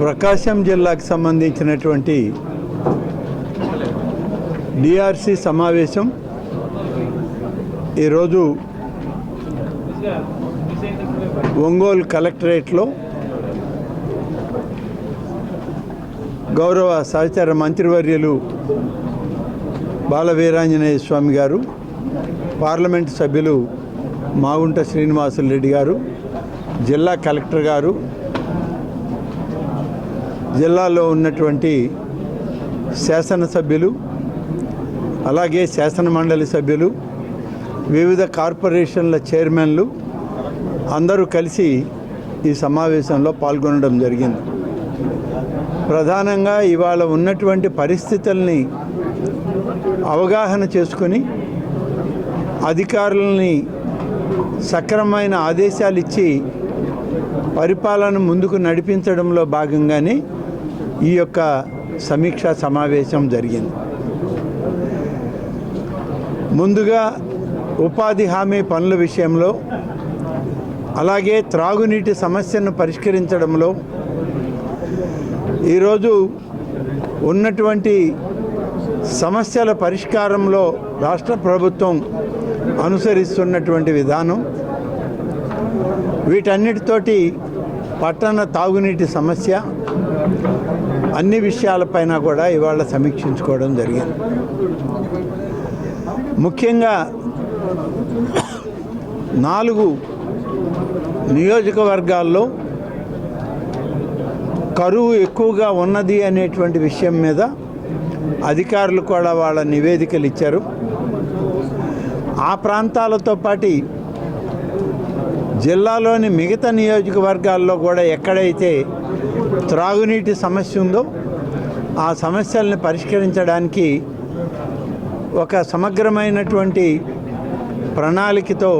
ప్రకాశం జిల్లాకు సంబంధించినటువంటి డిఆర్సి సమావేశం ఈరోజు ఒంగోలు కలెక్టరేట్లో గౌరవ సహచార మంత్రివర్యులు బాలవీరాంజనేయ స్వామి గారు పార్లమెంటు సభ్యులు మాగుంట శ్రీనివాసులు రెడ్డి గారు జిల్లా కలెక్టర్ గారు జిల్లాలో ఉన్నటువంటి శాసనసభ్యులు అలాగే శాసన మండలి సభ్యులు వివిధ కార్పొరేషన్ల చైర్మన్లు అందరూ కలిసి ఈ సమావేశంలో పాల్గొనడం జరిగింది. ప్రధానంగా ఇవాళ ఉన్నటువంటి పరిస్థితుల్ని అవగాహన చేసుకొని అధికారులని సక్రమమైన ఆదేశాలు ఇచ్చి పరిపాలన ముందుకు నడిపించడంలో భాగంగానే ఈ యొక్క సమీక్షా సమావేశం జరిగింది. ముందుగా ఉపాధి హామీ పనుల విషయంలో అలాగే త్రాగునీటి సమస్యను పరిష్కరించడంలో ఈరోజు ఉన్నటువంటి సమస్యల పరిష్కారంలో రాష్ట్ర ప్రభుత్వం అనుసరిస్తున్నటువంటి విధానం వీటన్నిటితోటి పట్టణ తాగునీటి సమస్య అన్ని విషయాలపైన కూడా ఇవాళ సమీక్షించుకోవడం జరిగింది. ముఖ్యంగా నాలుగు నియోజకవర్గాల్లో కరువు ఎక్కువగా ఉన్నది అనేటువంటి విషయం మీద అధికారులు కూడా వాళ్ళ నివేదికలు ఇచ్చారు. ఆ ప్రాంతాలతో పాటు జిల్లాలోని మిగతా నియోజకవర్గాల్లో కూడా ఎక్కడైతే త్రాగునీటి సమస్య ఉందో ఆ సమస్యల్ని పరిష్కరించడానికి ఒక సమగ్రమైనటువంటి ప్రణాళికతో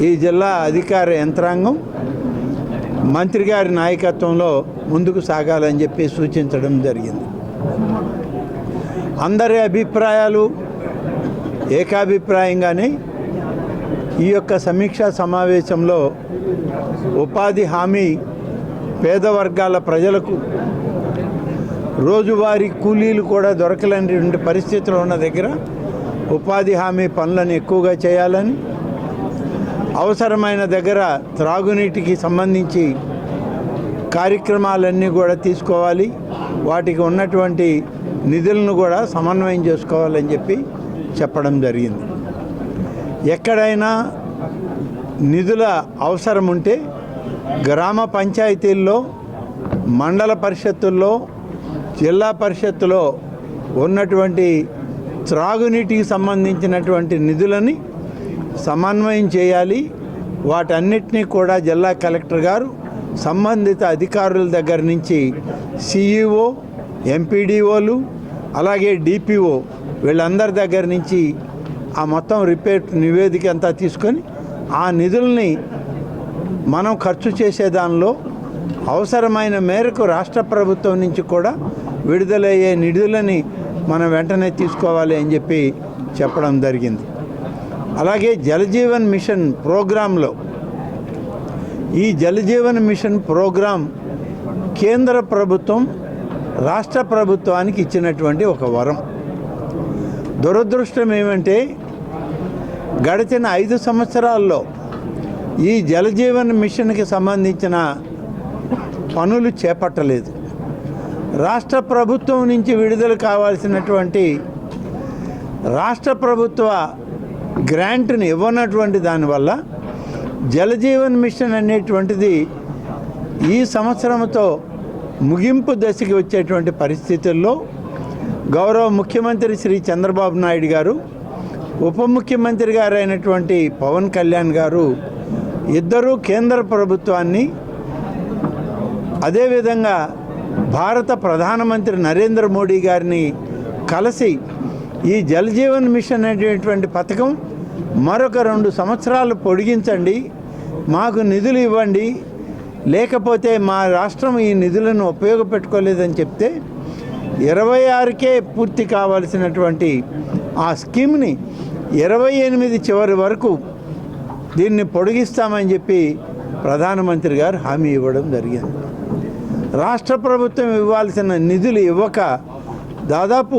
ఈ జిల్లా అధికార యంత్రాంగం మంత్రి గారి నాయకత్వంలో ముందుకు సాగాలని చెప్పి సూచించడం జరిగింది. అందరి అభిప్రాయాలు ఏకాభిప్రాయంగానే ఈ యొక్క సమీక్షా సమావేశంలో ఉపాధి హామీ పేద వర్గాల ప్రజలకు రోజువారీ కూలీలు కూడా దొరకలేనటువంటి పరిస్థితులు ఉన్న దగ్గర ఉపాధి హామీ పనులను ఎక్కువగా చేయాలని అవసరమైన దగ్గర త్రాగునీటికి సంబంధించి కార్యక్రమాలన్నీ కూడా తీసుకోవాలి వాటికి ఉన్నటువంటి నిధులను కూడా సమన్వయం చేసుకోవాలని చెప్పి చెప్పడం జరిగింది. ఎక్కడైనా నిధుల అవసరం ఉంటే గ్రామ పంచాయతీల్లో మండల పరిషత్తుల్లో జిల్లా పరిషత్తులో ఉన్నటువంటి త్రాగునీటికి సంబంధించినటువంటి నిధులని సమన్వయం చేయాలి. వాటన్నిటినీ కూడా జిల్లా కలెక్టర్ గారు సంబంధిత అధికారుల దగ్గర నుంచి సిఈఓ ఎంపీడీఓలు అలాగే డిపిఓ వీళ్ళందరి దగ్గర నుంచి ఆ మొత్తం రిపేర్ నివేదిక అంతా తీసుకొని ఆ నిధుల్ని మనం ఖర్చు చేసే దానిలో అవసరమైన మేరకు రాష్ట్ర ప్రభుత్వం నుంచి కూడా విడుదలయ్యే నిధులని మనం వెంటనే తీసుకోవాలి అని చెప్పి చెప్పడం జరిగింది. అలాగే జలజీవన్ మిషన్ ప్రోగ్రాంలో ఈ జలజీవన్ మిషన్ ప్రోగ్రాం కేంద్ర ప్రభుత్వం రాష్ట్ర ప్రభుత్వానికి ఇచ్చినటువంటి ఒక వరం. దురదృష్టం ఏమంటే గడిచిన ఐదు సంవత్సరాల్లో ఈ జలజీవన్ మిషన్కి సంబంధించిన పనులు చేపట్టలేదు. రాష్ట్ర ప్రభుత్వం నుంచి విడుదల కావాల్సినటువంటి రాష్ట్ర ప్రభుత్వ గ్రాంట్ని ఇవ్వనటువంటి దానివల్ల జలజీవన్ మిషన్ అనేటువంటిది ఈ సంవత్సరంతో ముగింపు దశకి వచ్చేటువంటి పరిస్థితుల్లో గౌరవ ముఖ్యమంత్రి శ్రీ చంద్రబాబు నాయుడు గారు ఉప ముఖ్యమంత్రి గారు అయినటువంటి పవన్ కళ్యాణ్ గారు ఇద్దరూ కేంద్ర ప్రభుత్వాన్ని అదేవిధంగా భారత ప్రధానమంత్రి నరేంద్ర మోడీ గారిని కలిసి ఈ జలజీవన్ మిషన్ అనేటువంటి పథకం మరొక రెండు సంవత్సరాలు పొడిగించండి మాకు నిధులు ఇవ్వండి లేకపోతే మా రాష్ట్రం ఈ నిధులను ఉపయోగపెట్టుకోలేదని చెప్తే ఇరవై ఆరుకే పూర్తి కావాల్సినటువంటి ఆ స్కీమ్ని ఇరవై ఎనిమిది చివరి వరకు దీన్ని పొడిగిస్తామని చెప్పి ప్రధానమంత్రి గారు హామీ ఇవ్వడం జరిగింది. రాష్ట్ర ప్రభుత్వం ఇవ్వాల్సిన నిధులు ఇవ్వక దాదాపు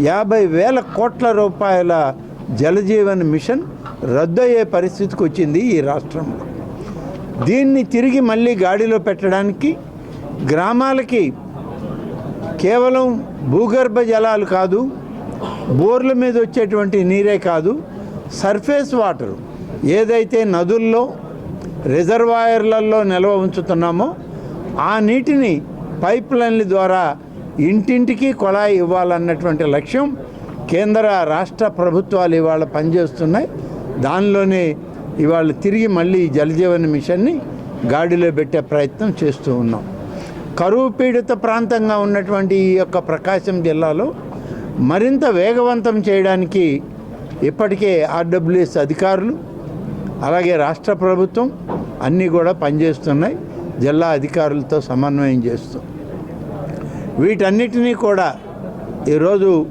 యాభై వేల కోట్ల రూపాయల జలజీవన్ మిషన్ రద్దయ్యే పరిస్థితికి వచ్చింది ఈ రాష్ట్రంలో. దీన్ని తిరిగి మళ్ళీ గాడిలో పెట్టడానికి గ్రామాలకి కేవలం భూగర్భ జలాలు కాదు బోర్ల మీద వచ్చేటువంటి నీరే కాదు సర్ఫేస్ వాటర్ ఏదైతే నదుల్లో రిజర్వాయర్లలో నిల్వ ఉంచుతున్నామో ఆ నీటిని పైప్ లైన్ల ద్వారా ఇంటింటికి కొళాయి ఇవ్వాలన్నటువంటి లక్ష్యం కేంద్ర రాష్ట్ర ప్రభుత్వాలు ఇవాళ పనిచేస్తున్నాయి. దానిలోనే ఇవాళ తిరిగి మళ్ళీ జలజీవన్ మిషన్ని గాడిలో పెట్టే ప్రయత్నం చేస్తూ ఉన్నాం. కరువు పీడిత ప్రాంతంగా ఉన్నటువంటి ఈ యొక్క ప్రకాశం జిల్లాలో మరింత వేగవంతం చేయడానికి ఇప్పటికే ఆర్డబ్ల్యూఎస్ అధికారులు అలాగే రాష్ట్ర ప్రభుత్వం అన్నీ కూడా పనిచేస్తున్నాయి. జిల్లా అధికారులతో సమన్వయం చేస్తూ. వీటన్నిటినీ కూడా ఈరోజు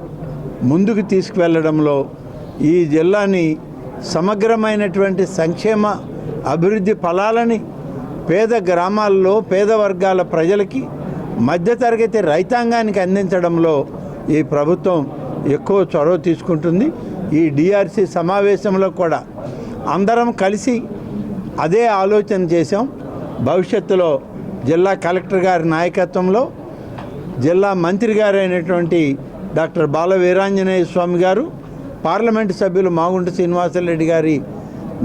ముందుకు తీసుకువెళ్ళడంలో ఈ జిల్లాని సమగ్రమైనటువంటి సంక్షేమ అభివృద్ధి ఫలాలని పేద గ్రామాల్లో పేద వర్గాల ప్రజలకి మధ్యతరగతి రైతాంగానికి అందించడంలో ఈ ప్రభుత్వం ఎక్కువ చొరవ తీసుకుంటుంది. ఈ డిఆర్సి సమావేశంలో కూడా అందరం కలిసి అదే ఆలోచన చేశాం. భవిష్యత్తులో జిల్లా కలెక్టర్ గారి నాయకత్వంలో జిల్లా మంత్రి గారైనటువంటి డాక్టర్ బాల వీరాంజనేయ స్వామి గారు పార్లమెంటు సభ్యులు మాగుంట శ్రీనివాసరెడ్డి గారి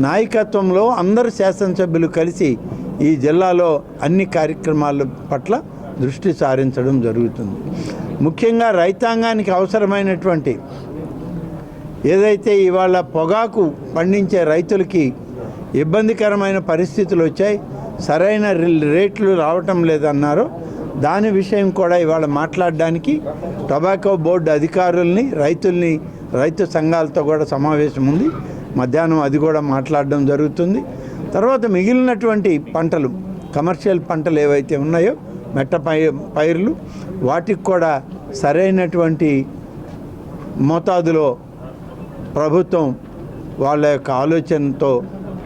నాయకత్వంలో అందరు శాసనసభ్యులు కలిసి ఈ జిల్లాలో అన్ని కార్యక్రమాల పట్ల దృష్టి సారించడం జరుగుతుంది. ముఖ్యంగా రైతాంగానికి అవసరమైనటువంటి ఏదైతే ఇవాళ పొగాకు పండించే రైతులకి ఇబ్బందికరమైన పరిస్థితులు వచ్చాయి సరైన రి- రేట్లు రావటం లేదన్నారో. దాని విషయం కూడా ఇవాళ మాట్లాడడానికి టొబాకో బోర్డు అధికారుల్ని రైతుల్ని రైతు సంఘాలతో కూడా సమావేశం ఉంది. మధ్యాహ్నం అది కూడా మాట్లాడడం జరుగుతుంది. తర్వాత మిగిలినటువంటి పంటలు కమర్షియల్ పంటలు ఏవైతే ఉన్నాయో మెట్ట పై పైర్లు. వాటికి కూడా సరైనటువంటి మోతాదులో ప్రభుత్వం వాళ్ళ యొక్క ఆలోచనతో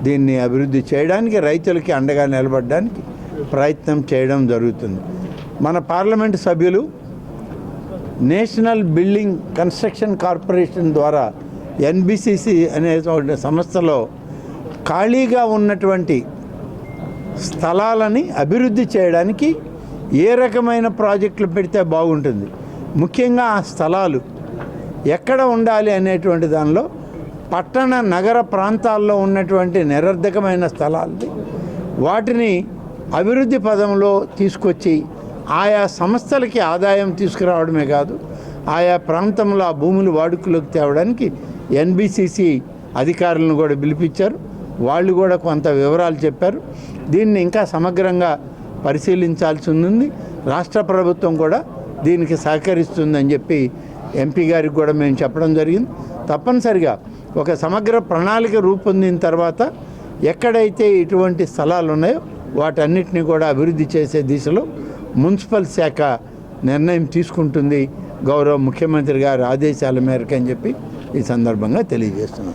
దీన్ని అభివృద్ధి చేయడానికి రైతులకి అండగా నిలబడడానికి ప్రయత్నం చేయడం జరుగుతుంది. మన పార్లమెంటు సభ్యులు నేషనల్ బిల్డింగ్ కన్స్ట్రక్షన్ కార్పొరేషన్ ద్వారా ఎన్బిసిసి అనే సంస్థలో ఖాళీగా ఉన్నటువంటి స్థలాలని అభివృద్ధి చేయడానికి ఏ రకమైన ప్రాజెక్టులు పెడితే బాగుంటుంది? ముఖ్యంగా ఆ స్థలాలు. ఎక్కడ ఉండాలి అనేటువంటి దానిలో పట్టణ నగర ప్రాంతాల్లో ఉన్నటువంటి నిరర్ధకమైన స్థలాలు వాటిని అభివృద్ధి పదంలో తీసుకొచ్చి ఆయా సంస్థలకి ఆదాయం తీసుకురావడమే కాదు ఆయా ప్రాంతంలో ఆ భూములు వాడుకలోకి తేవడానికి ఎన్బిసిసి అధికారులను కూడా పిలిపించారు. వాళ్ళు కూడా కొంత వివరాలు చెప్పారు. దీన్ని ఇంకా సమగ్రంగా పరిశీలించాల్సి ఉంది రాష్ట్ర ప్రభుత్వం కూడా దీనికి సహకరిస్తుందని చెప్పి ఎంపీ గారికి కూడా మేము చెప్పడం జరిగింది. తప్పనిసరిగా ఒక సమగ్ర ప్రణాళిక రూపొందిన తర్వాత ఎక్కడైతే ఇటువంటి స్థలాలు ఉన్నాయో వాటన్నిటిని కూడా అభివృద్ధి చేసే దిశలో మున్సిపల్ శాఖ నిర్ణయం తీసుకుంటుంది గౌరవ ముఖ్యమంత్రి గారి ఆదేశాల మేరకు అని చెప్పి ఈ సందర్భంగా తెలియజేస్తున్నాను